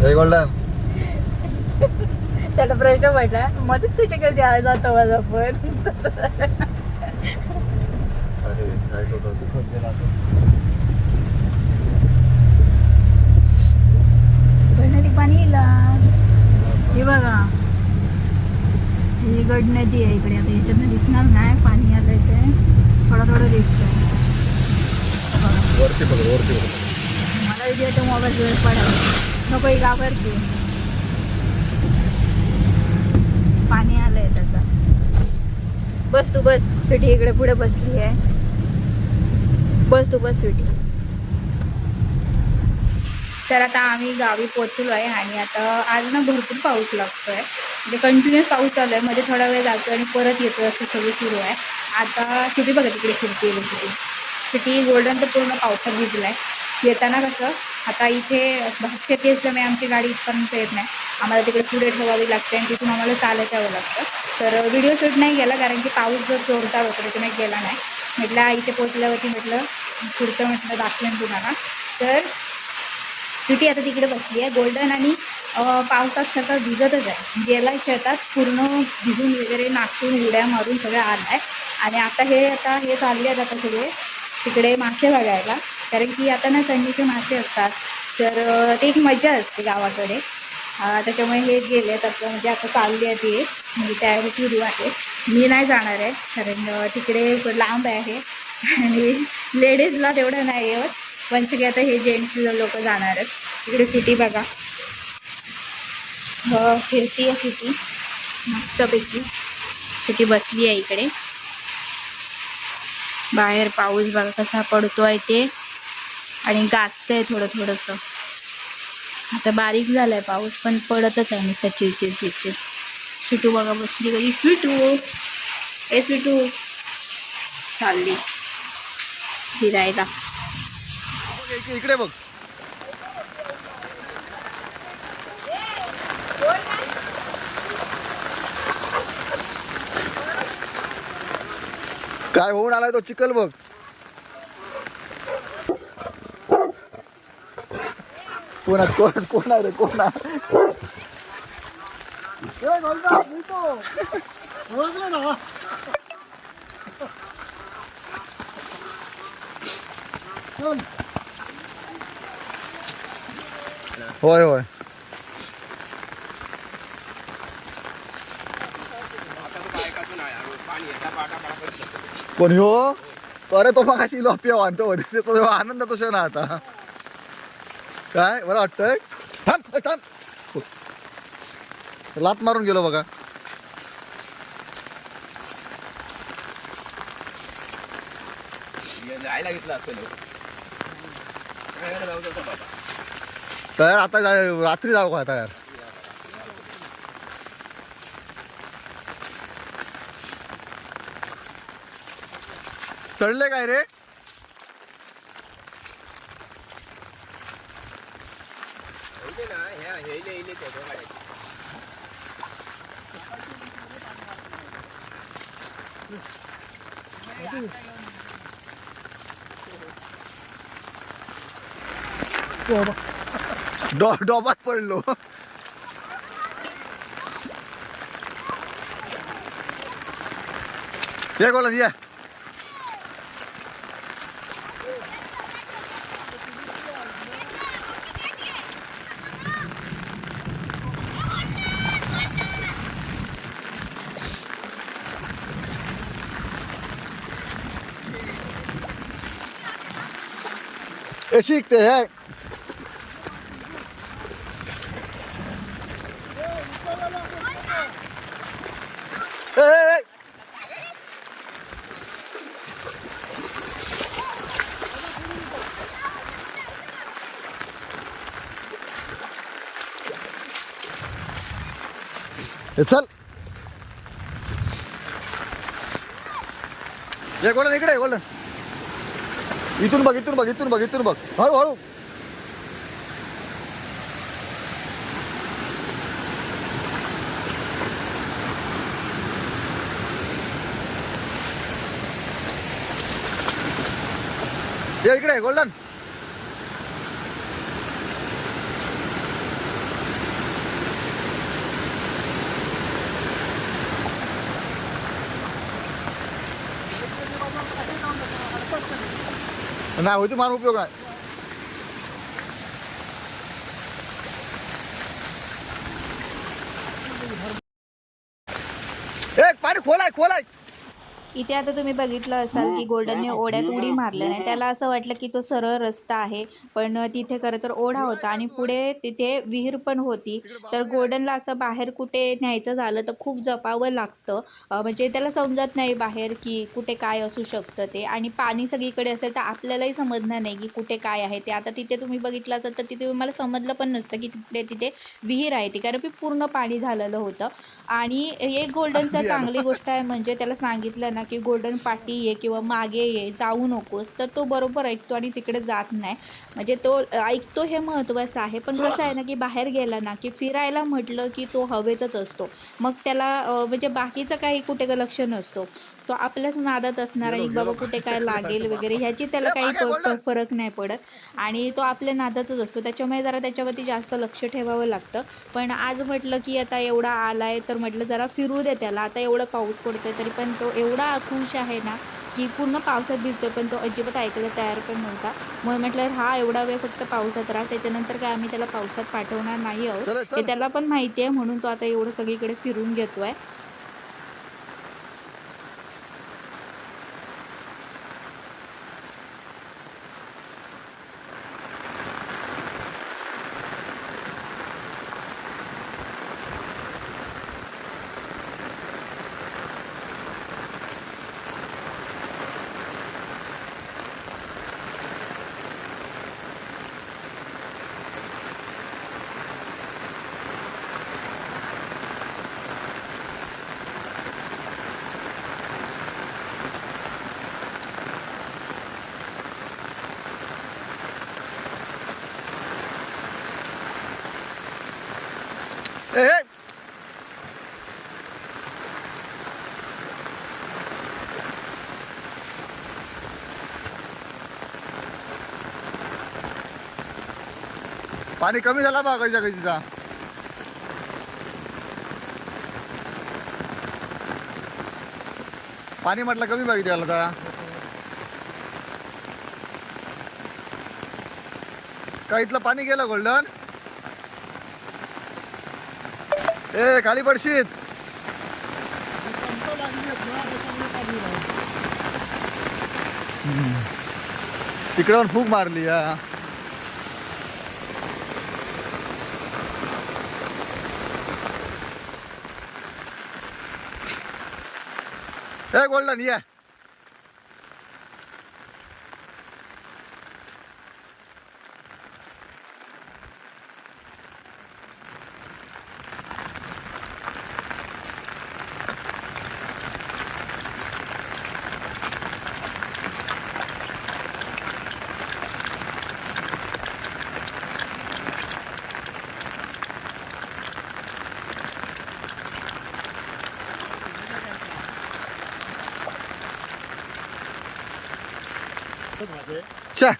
हे गोल्डन त्याला प्रश्न पडला मध्येच कशी काय द्यायला जातो माझा पण पाणी येईल हे बघा. ही गड नदी आहे इकडे आता याच्यातनं दिसणार नाही पाणी आलंय ते थोडं थोडं दिसतंय. मला इथे येतो मोबाईल वेळ पडायला. नको ही घाबरते पाणी आलंय तसं. बस तू बस सिटी इकडे पुढे बसली आहे. बस तू बस सिटी तर आता आम्ही गावी पोचलो आहे आणि आता आज ना भरपूर पाऊस लागतोय. म्हणजे कंटिन्युअस पाऊस चालू आहे. मध्ये थोडा वेळ जातोय आणि परत येतो असं सगळं सुरू आहे. आता सिटी बघा तिकडे फिरते सिटी सिटी गोल्डन तर पूर्ण पावसात भिजलाय. येताना कसं आता इथे भातशेती असल्यामुळे आमची गाडी इथपर्यंत येत नाही. आम्हाला तिकडे पुढे ठेवावी लागते आणि तिथून आम्हाला चालत यावं लागतं. तर व्हिडिओ शूट नाही गेला कारण की पाऊस जर जोरदार होतो त्याच्यामुळे गेला नाही. म्हटलं इथे पोचल्यावरती म्हटलं पुढचं म्हटलं दाखवेन तुम्हाला. तर सिटी आता तिकडे बसली आहे. गोल्डन आणि पावसात सगळं भिजतच आहे. गेला शेतात पूर्ण भिजून वगैरे नाचून उड्या मारून सगळं आलं आहे आणि आता हे आता हे चालले आहेत आता सगळे. तिकडे मासे बघायला. कारण की आता ना थंडीचे मासे असतात. तर ती ते एक मजा असते गावाकडे. त्याच्यामुळे हे गेले तर म्हणजे आता चालली आहे ती. म्हणजे तयारी सुरू आहे. मी नाही जाणार आहे. कारण तिकडे लांब आहे. आणि लेडीजला तेवढं नाही येत पण सगळे आता हे जेंट्स लोक जाणार आहेत. तिकडे सिटी बघा. हो, फिरती आहे सिटी. मस्तपैकी. सिटी बसली आहे इकडे. बाहेर पाऊस बघा कसा पडतो आहे ते. आणि गाजतंय थोडं थोडंसं. आता बारीक झालाय पाऊस पण पडतच आहे नुसतं चिडचिड चिडचिड स्वीटू बघा बसली कधी स्वीटू! ए स्वीटू! चालली. फिरायला. इकडे- इकडे बघ. काय होऊन आलाय तो चिकल बघ कोण आहे, कोण कोण आहे रे कोण आहे? ए, गोलदा, मिळतो. ओळखलं ना चल. होय होय कोण हो? अरे तो मग अशी लोपिया वाढतो होते तो आनंद तो ना आता. काय? मला वाटतंय. थांब थांब लात मारून गेलो बघा. जायला घेतला तर आता रात्री जाऊ का आता यार? चढले काय रे? डॉ डॉबात पडलो. या गोला या. दोघांचे. डो डोबात पडलो ये गोलन ये ए शिकते है ए, ए, ए. ए, चल ये गोल्डन इकडे गोल्डन इथून बघ इथून बघ इथून बघ इथून बघ हळू हळू ये इकडे गोल्डन नाही होती मारून उपयोग नाही एक पाणी खोलाय खोलाय इथे आता तुम्ही बघितलं असाल की गोल्डनने ओढ्यात उडी मारलं नाही त्याला असं वाटलं की तो सरळ रस्ता आहे पण तिथे खरं तर ओढा होता आणि पुढे तिथे विहीर पण होती. तर गोल्डनला असं बाहेर कुठे न्यायचं झालं तर खूप जपावं लागतं. म्हणजे त्याला समजत नाही बाहेर की कुठे काय असू शकतं ते. आणि पाणी सगळीकडे असेल तर आपल्यालाही समजणार नाही की कुठे काय आहे ते. आता तिथे तुम्ही बघितलं असेल तर तिथे मला समजलं पण नसतं की तिथे तिथे विहीर आहे ती. कारण की पूर्ण पाणी झालेलं होतं. आणि एक गोल्डनचा चांगली गोष्ट आहे म्हणजे त्याला सांगितलं ना की गोल्डन पाठी ये किंवा मागे ये जाऊ नकोस. तर तो बरोबर ऐकतो आणि तिकडे जात नाही. म्हणजे तो ऐकतो हे महत्त्वाचं आहे. पण कसं आहे ना की बाहेर गेला ना की फिरायला म्हटलं की तो हवेतच असतो. मग त्याला म्हणजे बाकीचं काही कुठे लक्ष नसतो. तो आपल्याच नादात असणार आहे बाबा कुठे काय लागेल वगैरे ह्याची त्याला काही फरक नाही पडत. आणि तो आपल्या नादातच असतो. त्याच्यामुळे जरा त्याच्यावरती जास्त लक्ष ठेवावं लागतं. पण आज म्हटलं की आता एवढा आलाय तर म्हटलं जरा फिरू दे त्याला. आता एवढा पाऊस पडतोय तरी पण तो एवढा खुश आहे ना की पूर्ण पावसात भिजतोय. पण तो अजिबात ऐकायला तयार पण नव्हता. म्हणून म्हटलं हा एवढा वेळ फक्त पावसात राहा. त्याच्यानंतर काय आम्ही त्याला पावसात पाठवणार नाही आहोत. हे त्याला पण माहिती आहे. म्हणून तो आता एवढं सगळीकडे फिरून घेतोय. पाणी कमी झाला बा कशा तिचा पाणी म्हटलं कमी बघित त्याला आता. का इथलं पाणी गेलं गोल्डन? ए खाली पडशीत तिकडे फूक मारली हा. ए गोल्डन ये. 下